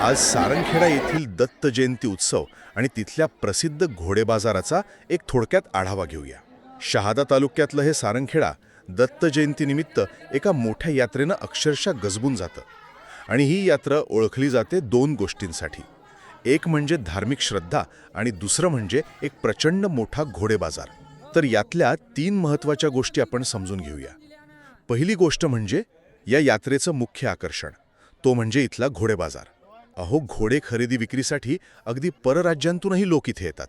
आज सारंगखेडा येथील दत्त जयंती उत्सव आणि तिथल्या प्रसिद्ध घोडे बाजाराचा एक थोडक्यात आढावा घेऊया. शहादा तालुक्यातलं हे सारंगखेडा दत्त जयंतीनिमित्त एका मोठ्या यात्रेनं अक्षरशः गजबून जातं. आणि ही यात्रा ओळखली जाते दोन गोष्टींसाठी. एक म्हणजे धार्मिक श्रद्धा आणि दुसरं म्हणजे एक प्रचंड मोठा घोडे बाजार. तर यातल्या तीन महत्त्वाच्या गोष्टी आपण समजून घेऊया. पहिली गोष्ट म्हणजे या यात्रेचं मुख्य आकर्षण. तो म्हणजे इथला घोडे बाजार. अहो घोडे खरेदी विक्रीसाठी अगदी परराज्यांतूनही लोक इथे येतात.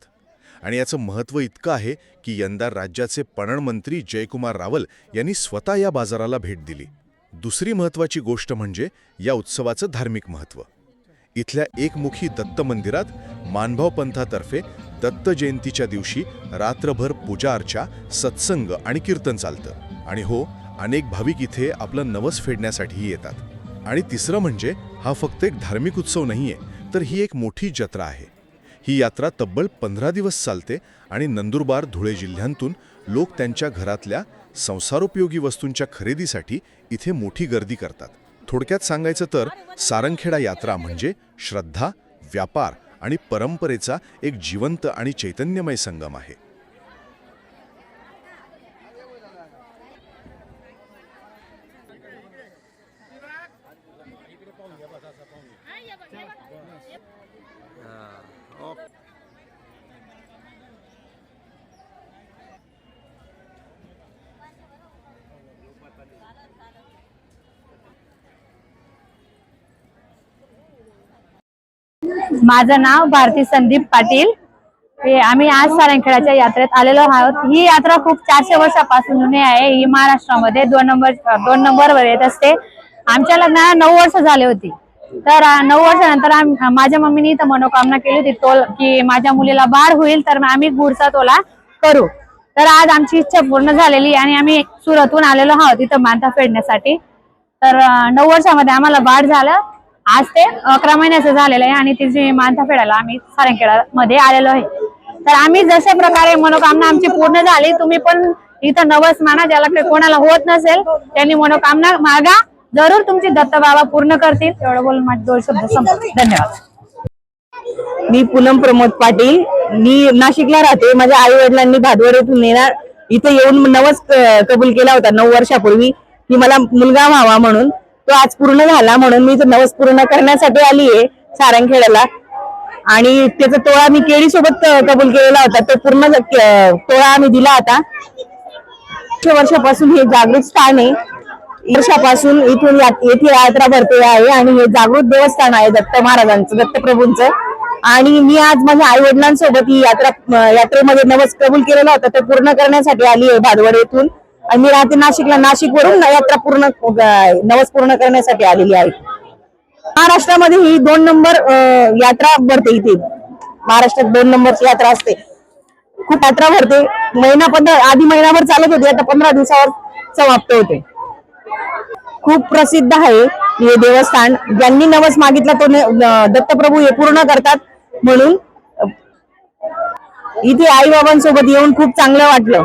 आणि याचं महत्त्व इतकं आहे की यंदा राज्याचे पणन मंत्री जयकुमार रावल यांनी स्वतः या बाजाराला भेट दिली. दुसरी महत्त्वाची गोष्ट म्हणजे या उत्सवाचं धार्मिक महत्त्व. इथल्या एकमुखी दत्त मंदिरात मानभाव पंथातर्फे दत्त जयंतीच्या दिवशी रात्रभर पूजा अर्चा सत्संग आणि कीर्तन चालतं. आणि हो अनेक भाविक इथे आपलं नवस फेडण्यासाठीही येतात. आणि तिसरं म्हणजे हा फक्त एक धार्मिक उत्सव नाहीये तर ही एक मोठी जत्रा आहे. ही यात्रा तब्बल पंधरा दिवस चालते आणि नंदुरबार धुळे जिल्ह्यांतून लोक त्यांच्या घरातल्या संसारोपयोगी वस्तूंच्या खरेदीसाठी इथे मोठी गर्दी करतात. थोडक्यात सांगायचं तर सारंगखेडा यात्रा म्हणजे श्रद्धा व्यापार आणि परंपरेचा एक जिवंत आणि चैतन्यमय संगम आहे. माझं नाव भारती संदीप पाटील. हे आम्ही आज सारंगखेड्याच्या यात्रेत आलेलो आहोत. ही यात्रा खूप चारशे वर्षापासून जुनी आहे. ही महाराष्ट्रामध्ये दोन नंबर दोन नंबरवर येत असते. आमच्या लग्नाला नऊ वर्ष झाले होती. तर नऊ वर्षानंतर माझ्या मम्मीने इथं मनोकामना केली होती तोल की माझ्या मुलीला बाळ होईल तर आम्ही गुडचा तोला करू. तर आज आमची इच्छा पूर्ण झालेली आणि आम्ही सुरतहून आलेलो आहोत इथं मानता फेडण्यासाठी. तर नऊ वर्षामध्ये आम्हाला बाळ झालं. आज ते अकरा महिन्याचं झालेलं आहे आणि तिची मानता फेडायला आम्ही सारंगखेडा मध्ये आलेलो आहे. तर आम्ही जशा प्रकारे मनोकामना आमची पूर्ण झाली तुम्ही पण इथं नवस माना ज्याला कोणाला होत नसेल त्यांनी मनोकामना मागा. जरूर तुमची दत्त बाबा पूर्ण करतील. एवढं बोलून माझे दोन शब्द संपले. धन्यवाद. मी पूनम प्रमोद पाटील. मी नाशिकला राहते. माझ्या आई वडिलांनी भादवडीतून येणार इथे येऊन नवस कबूल केला होता नऊ वर्षापूर्वी. की मला मुलगा व्हावा म्हणून. तो आज पूर्ण झाला म्हणून मी नवस पूर्ण करण्यासाठी आली आहे सारंगखेड्याला आणि त्याचा तोळा मी केळी सोबत कबूल केलेला होता. तो पूर्ण तोळा आम्ही दिला होता. वर्षापासून हे जागृत स्थान आहे. वर्षापासून इथून येथे यात्रा भरते आहे आणि हे जागृत देवस्थान आहे दत्त महाराजांचं दत्तप्रभूंचं आणि मी आज माझ्या आई वडिलांसोबत ही यात्रा यात्रेमध्ये नवस कबूल केलेला होता. ते पूर्ण करण्यासाठी आली आहे भादवड येथून. आणि मी राहते नाशिकला. नाशिकवरून यात्रा पूर्ण नवस पूर्ण करण्यासाठी आलेली आहे. महाराष्ट्रामध्ये ही दोन नंबर अं, यात्रा भरते इथे. महाराष्ट्रात दोन नंबरची यात्रा असते. खूप यात्रा भरते. महिना पंधरा आधी महिनाभर चालत होती. आता पंधरा दिवसावर समाप्त होते. खूप प्रसिद्ध आहे हे देवस्थान. ज्यांनी नवस मागितला तो दत्तप्रभू हे पूर्ण करतात. म्हणून इथे आई बाबांसोबत येऊन खूप चांगलं वाटलं.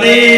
Thank you.